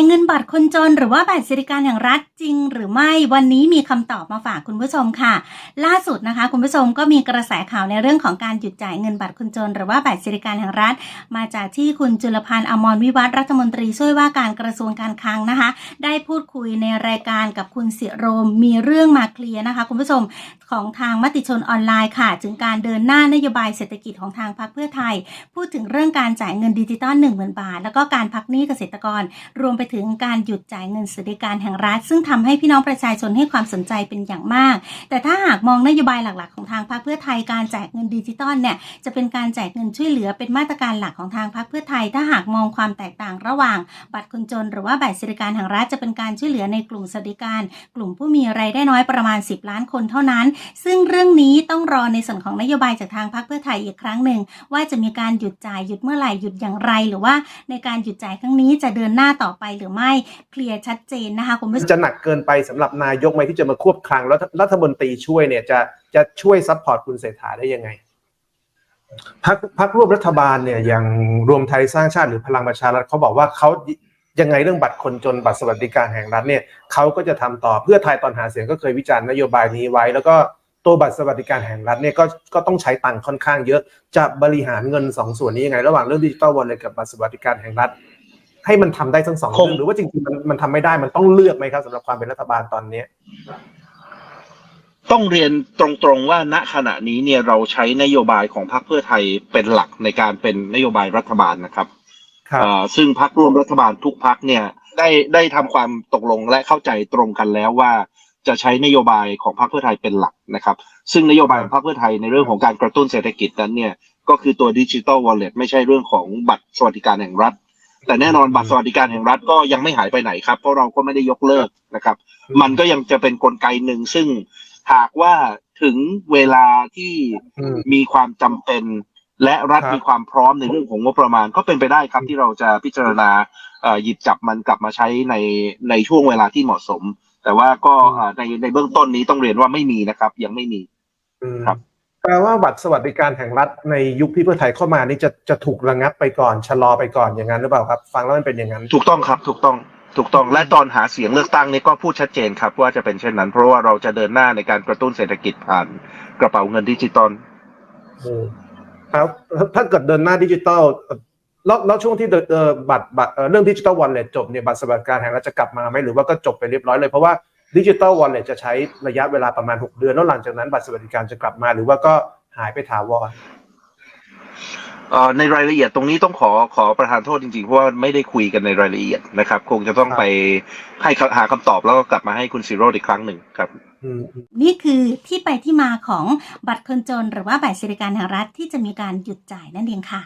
ายเงินบัตรคนจนหรือว่าบัตรสวัสดิการแห่งรัฐจริง หรือไม่วันนี้มีคำตอบมาฝากคุณผู้ชมค่ะ ล่าสุดนะคะ คุณผู้ชมก็มีกระแสข่าวในเรื่องของการหยุดจ่ายเงินบัตรคนจน หรือว่าบัตรสวัสดิการแห่งรัฐ มาจากที่คุณจุลพันธ์อมรวิวัฒรัฐมนตรีช่วยว่าการกระทรวงการคลังนะคะ ได้พูดคุยในรายการกับคุณสิโรมมีเรื่องมาเคลียร์นะคะ คุณผู้ชมของทางมติชนออนไลน์ค่ะ ถึงการเดินหน้านโยบายเศรษฐกิจของทางพรรคเพื่อไทย พูดถึงเรื่องการจ่ายเงินดิจิตอล1 0,000 บาท แล้วก็การพักหนี้เกษตรกรรวมไปถึงการหยุดจ่ายเงินสวัสดิการแห่งรัฐ ซึ่งทำให้พี่น้องประชาชนให้ความสนใจเป็นอย่างมาก แต่ถ้าหากมองนโยบายหลักๆ ของทางพรรคเพื่อไทยการแจกเงินดิจิตอลเนี่ยจะเป็นการแจกเงินช่วยเหลือเป็นมาตรการหลักของทางพรรคเพื่อไทย ถ้าหากมองความแตกต่างระหว่าง บัตรคนจน หรือว่าบัตรสวัสดิการแห่งรัฐจะเป็นการช่วยเหลือในกลุ่มสวัสดิการ กลุ่มผู้มีรายได้น้อยประมาณ 10 ล้านคนเท่านั้น ซึ่งเรื่องนี้ต้องรอในส่วนของนโยบายจากทางพรรคเพื่อไทยอีกครั้งหนึ่งว่าจะมีการหยุดจ่ายหยุดเมื่อไหร่หยุดอย่างไร หรือว่าในการหยุดจ่ายครั้งนี้จะเดินหน้าต่อไปหรือไม่เคลียร์ชัดเจนนะคะคุณผู้ชมจะหนักเกินไปสำหรับนายกไหมที่จะมาควบคลังแล้วรัฐมนตรีช่วยเนี่ยจะจะช่วยซัพพอร์ตคุณเศรษฐาได้ยังไงพักพักร่วมรัฐบาลเนี่ยอย่างรวมไทยสร้างชาติหรือพลังประชารัฐเขาบอกว่าเขายังไงเรื่องบัตรคนจนบัตรสวัสดิการแห่งรัฐเนี่ยเขาก็จะทำต่อเพื่อไทยตอนหาเสียงก็เคยวิจารณ์นโยบายนี้ไว้ แล้วก็ตัวบัตรสวัสดิการแห่งรัฐเนี่ยก็ก็ต้องใช้ตังค์ค่อนข้างเยอะจะบริหารเงินสองส่วนนี้ยังไง ระหว่างเรื่องดิจิตอลวอลเล็ตกับบัตรสวัสดิการแห่งรัฐ ให้มันทำได้ทั้งสองคงเรื่องหรือว่าจริงๆมันมันทำไม่ได้มันต้องเลือกไหมครับสำหรับความเป็นรัฐบาลตอนเนี้ยต้องเรียนตรงๆว่าณขณะนี้เนี่ยเราใช้นโยบายของพรรคเพื่อไทยเป็นหลักในการเป็นนโยบายรัฐบาลนะครับครับเอ่อซึ่งพรรคร่วมรัฐบาลทุกพรรคเนี่ยได้ได้ทำความตกลงและเข้าใจตรงกันแล้วว่า จะใช้นโยบายของพรรคเพื่อไทยเป็นหลักนะครับ ซึ่งนโยบายของพรรคเพื่อไทยในเรื่องของการกระตุ้นเศรษฐกิจนั้นเนี่ยก็คือตัวดิจิ t a ลวอลเล็ตไม่ใช่เรื่องของบัตรสวัสดิการแห่งรัฐ แต่แน่นอนบัตรสวัสดิการแห่งรัฐก็ยังไม่หายไปไหนครับ เพราะเราก็ไม่ได้ยกเลิกนะครับ มันก็ยังจะเป็นนกลไกหนึ่งซึ่งหากว่าถึงเวลาที่อืมมีความจำเป็น และรัฐครับมีความพร้อมในเรื่องของงบประมาณ ก็เป็นไปได้ครับที่เราจะพิจารณาเอ่อหยิบจับมันกลับมาใช้ในในช่วงเวลาที่เหมาะสม แต่ว่าก็เอ่อในในเบื้องต้นนี้ต้องเรียนว่าไม่มีนะครับ ยังไม่มีอืมครับแป ลว่าบัตรสวัสดิการแห่งรัฐในยุคที่เพื่อไทยเข้ามานี่จะจะถูกระงับไปก่อนชะลอไปก่อนอย่างนั้นหรือเปล่าครับ ฟังแล้วมันเป็นอย่างนั้น ถูกต้องครับถูกต้องถูกต้องและตอนหาเสียงเลือกตั้งนี่ก็พูดชัดเจนครับว่าจะเป็นเช่นนั้น เพราะว่าเราจะเดินหน้าในการกระตุ้นเศรษฐกิจผ่านกระเป๋าเงินดิจิตอลอืมครับถ้าเกิดเดินหน้าดิจิตอลเอ่อแล้วแล้วช่วงที่เดินเอ่อบัตรบัตรเอ่อเรื่องดิจิตอลวอลเล็ตจบเนี่ยบัตรสวัสดิการแห่งรัฐจะกลับมาไหมหรือว่าก็จบไปเรียบร้อยเลยเพราะว่า ดิจิตอลวอลเล็ตจะใช้ระยะเวลาประมาณ 6 เดือน แล้วหลังจากนั้นบัตรสวัสดิการจะกลับมา หรือว่าก็หายไปถาวรเอ่อในรายละเอียดตรงนี้ต้องขอขอประทานโทษจริงๆ เพราะว่าไม่ได้คุยกันในรายละเอียดนะครับ คงจะต้องครับไปให้หาคำตอบแล้วก็กลับมาให้คุณซีโร่อีกครั้งหนึ่งครับอืมนี่คือที่ไปที่มาของบัตรคนจนหรือว่าบัตรสวัสดิการแห่งรัฐที่จะมีการหยุดจ่ายนั่นเองค่ะ